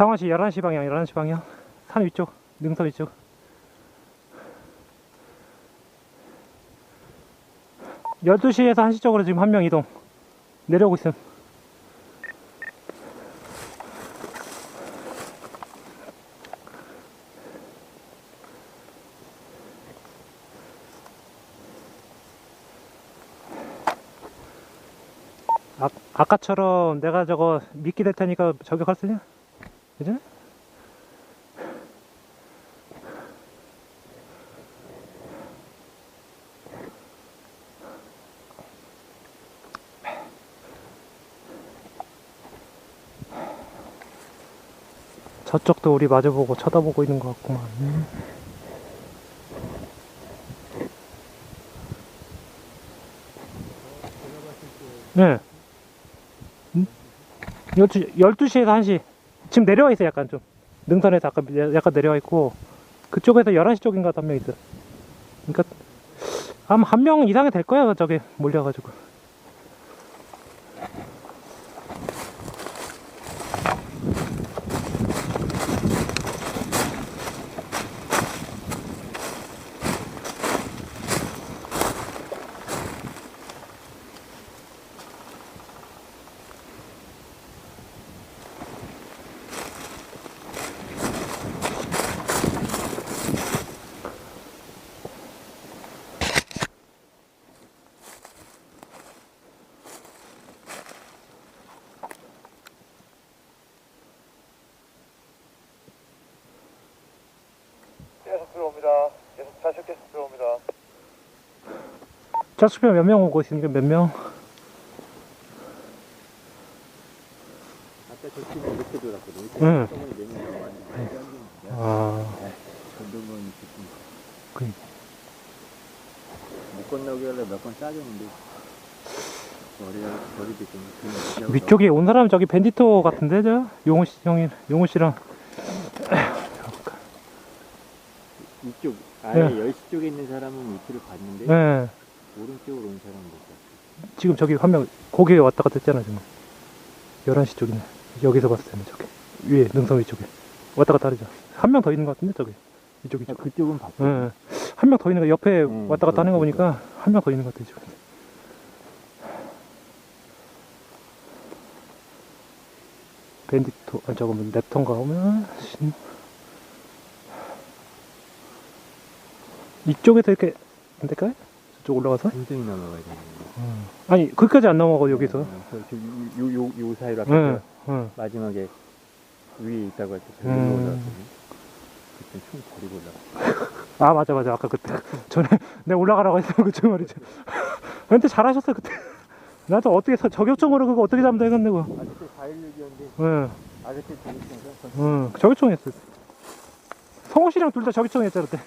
상원시 11시 방향, 11시 방향. 산 위쪽, 능선 위쪽. 열두 시에서 1시 쪽으로 지금 한 명 이동. 내려오고 있음. 아, 아까처럼 내가 저거 미끼 될 테니까 저격할 쓰냐? 그지? 저쪽도 우리 마주보고 쳐다보고 있는 것 같구만. 네. 12, 12시에서 1시. 지금 내려와 있어, 약간 좀. 능선에서 아까 내- 약간 내려와 있고, 그쪽에서 11시 쪽인가 한 명 있어. 그러니까, 한, 한명 이상이 될 거야, 저기 몰려가지고. 계속 들어옵니다. 계속 좌측 계속 들어옵니다. 자수표 몇 명 오고 있으니까 몇 명? 아까 저 팀은 이렇게 돌았거든. 이렇게 응. 왔는데. 아, 전동은 조금 그, 못 건너게 하려 몇번 싸줬는데. 위쪽에 온 사람 저기 밴디토 같은데, 저? 용호 씨, 형이, 용호 씨랑. 이쪽 아예 네. 10시 쪽에 있는 사람은 위치를 봤는데 네. 오른쪽으로 온 사람은 못 봤어. 지금 저기 한 명, 거기에 왔다 갔다 했잖아, 지금. 11시 쪽이네. 여기서 봤을 때는 저기. 위에, 능선 위쪽에. 왔다 갔다 하죠. 한 명 더 있는 것 같은데, 저기. 이쪽, 아. 그쪽은 봤어. 예. 한명 더 있는 거, 옆에 음, 왔다 갔다 하는 거 그렇죠. 보니까 한 명 더 있는 것 같아, 지금. 밴디토, 아, 저거 뭐, 랩턴가 오면, 신... 이쪽에서 이렇게, 안 될까요? 저쪽 올라가서? 굉장히 넘어가야 되는데. 아니, 거기까지 안 넘어가고, 여기서. 어, 저, 저, 요, 요, 요 사이로 아까 응, 응. 마지막에 위에 있다고 할때 저기로 음. 올라왔거든. 그때 총 버리고 올라갔어. 아, 맞아, 맞아. 아까 그때. 전에 내가 올라가라고 했어, 그쪽 말이죠. 근데 잘하셨어, 그때. 나도 어떻게, 서- 저격총으로 그거 어떻게 잡는다 해갔네, 그거. 아저씨 416이었는데 응, 아저씨 저기 있어서 응. 저격총 했어. 성호 씨랑 둘 다 저격총 했잖아, 그때.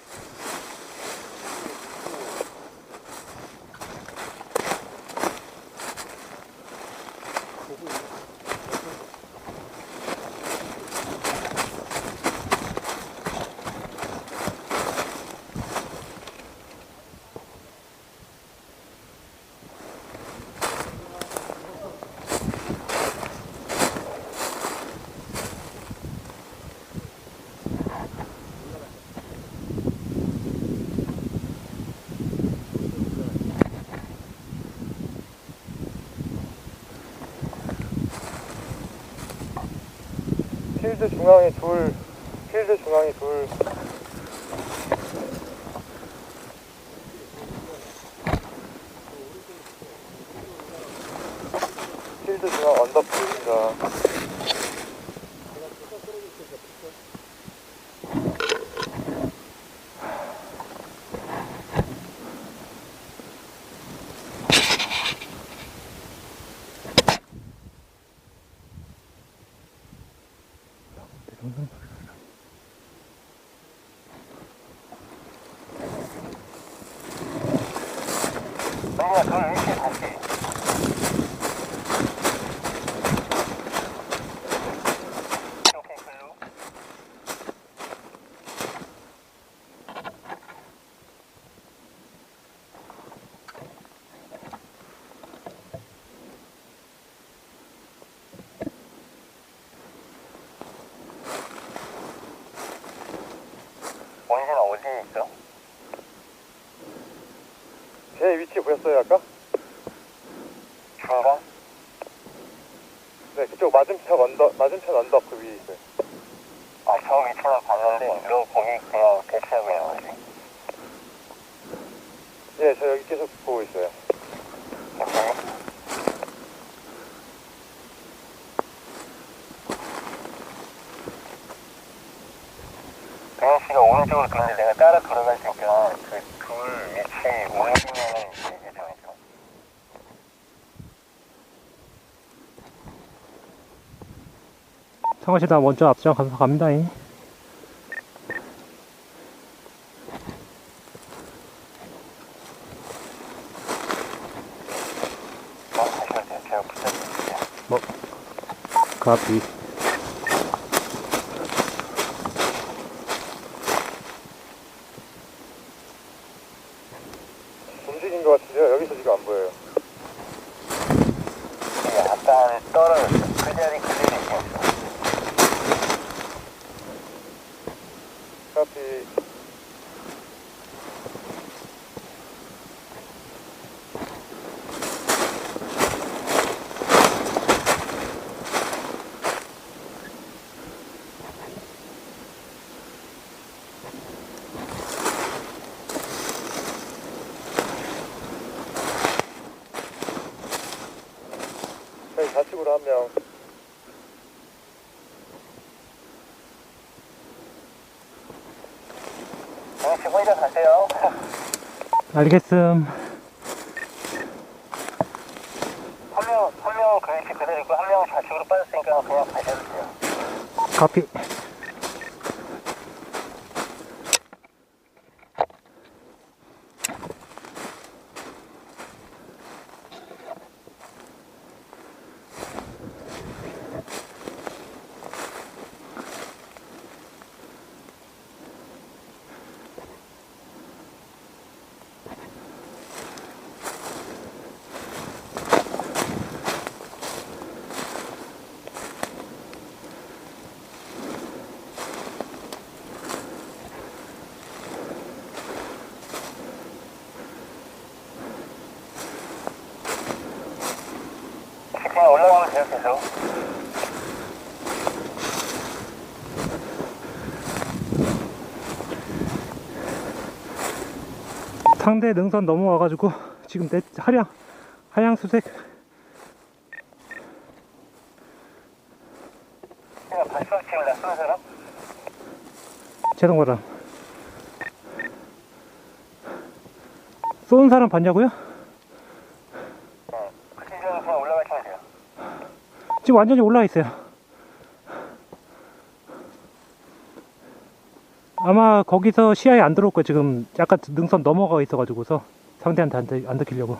필드 중앙에 둘, 필드 중앙에 둘. 필드 중앙 언더풀입니다. Anladın mı? Bana 있어요 아까? 가방? 네 그쪽 맞은편 언덕 맞은편 언덕 그 위에 있어요 아저 밑으로 봤는데 이거 거기 그냥 대체하고요 예저 여기 계속 보고 있어요 동현 씨가 오른쪽으로 돌는데 내가 따라 돌아갈 테니까 그둘 위치 오른쪽면 씨나 먼저 앞장 가서 갑니다. 잉. 어, 가시면 돼요. 제가 붙여드릴게요. 카피. 움직인 것 같은데요. 여기서 지금 안 보여요. 네, 아까 떨어졌어. 그 자리 그대로 있겠어. 카피. 저희 좌측으로 한 명. 동현 씨 혼자 가세요. 알겠음. 한 명, 한 명은 그 위치 그대로 있고, 한 명은 좌측으로 빠졌으니까 그냥 가셔도 돼요. 카피. 상대 능선 넘어와가지고 지금 내 하량 하양 수색 지금 나 쏘는 사람? 봤냐고요? 어. 그 돼요. 지금 완전히 올라와 있어요. 아마 거기서 시야에 안 들어올 거예요. 지금 약간 능선 넘어가 있어가지고서 상대한테 안, 들- 안 들키려고.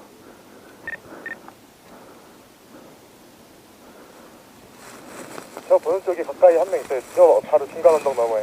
저 보는 쪽에 가까이 한 명 있어요. 저 바로 중간 언덕 너머에.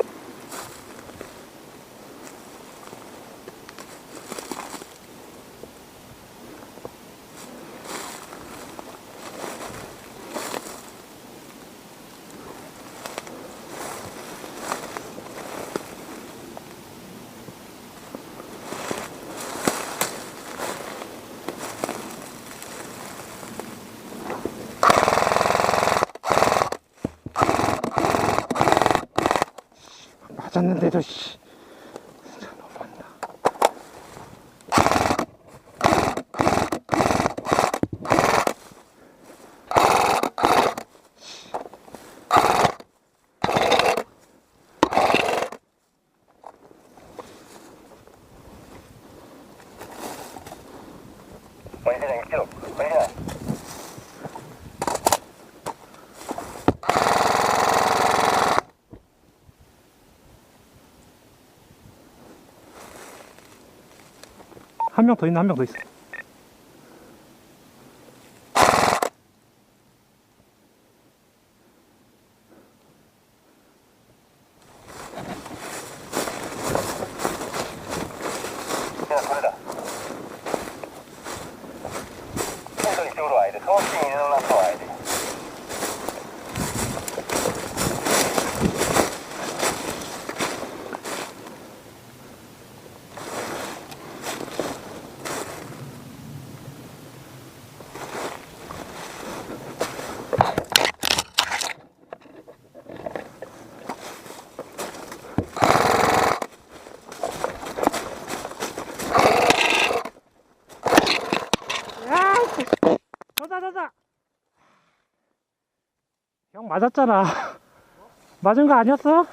맞았는데도 씨. 진짜 너무한다. 원시장 이쪽. 원시장. 한 명 더 있네, 한 명 더 있어. 그냥 돌려라. 펜서 이쪽으로 와야 돼. 서울시 인원한테 와야 돼. 맞았잖아. 맞은 거 아니었어?